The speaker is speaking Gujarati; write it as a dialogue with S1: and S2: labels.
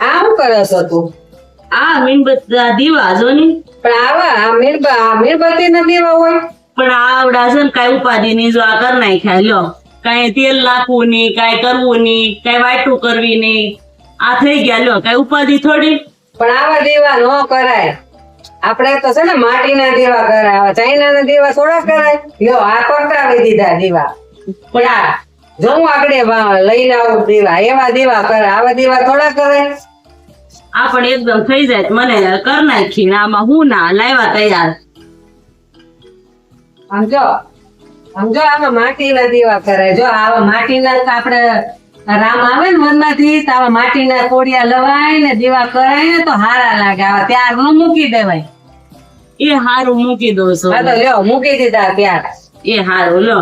S1: આ શું કરે છો તું?
S2: આ મીણબત્તી દીવા જો ને.
S1: પણ આવા આ મીણબા આ મીણબત્તી ના દીવા હોય?
S2: પણ આવડા છે ને કઈ ઉપાધિ ની જો આ કર નાખ્યા લ્યો. કઈ તેલ નાખવું નહીં કઈ કરવું નહીં કઈ વાટું કરવી નહીં. આ થઈ ગયા લ્યો. કઈ ઉપાધિ થોડી?
S1: પણ આવા દેવા ન કરાય. આપણે તો છે ને માટીના દેવા કરાય ચાઇના ના દેવા થોડા કરાય. લ્યો આ પકડાવી દીધા દેવા. પણ આ જો હું આગળ લઈને આવું દેવા એવા દેવા કરે આવા દીવા થોડા કરે?
S2: આ પણ એકદમ થઈ જાય મને કર નાખી આમાં હું ના લાવ્યા તૈયાર.
S1: સમજો? સમજો આવા માટીના દીવા કરે. જો આવા માટીના તો આપણે રામ આવે ને વનમાંથી તો આવા માટીના કોડિયા લવાય ને દેવા કરાય ને તો હારા લાગે. આવા ત્યારનું મૂકી દેવાય.
S2: એ હારું મૂકી દઉં છું.
S1: લ્યો મૂકી દીધા ત્યાર
S2: એ હારું લો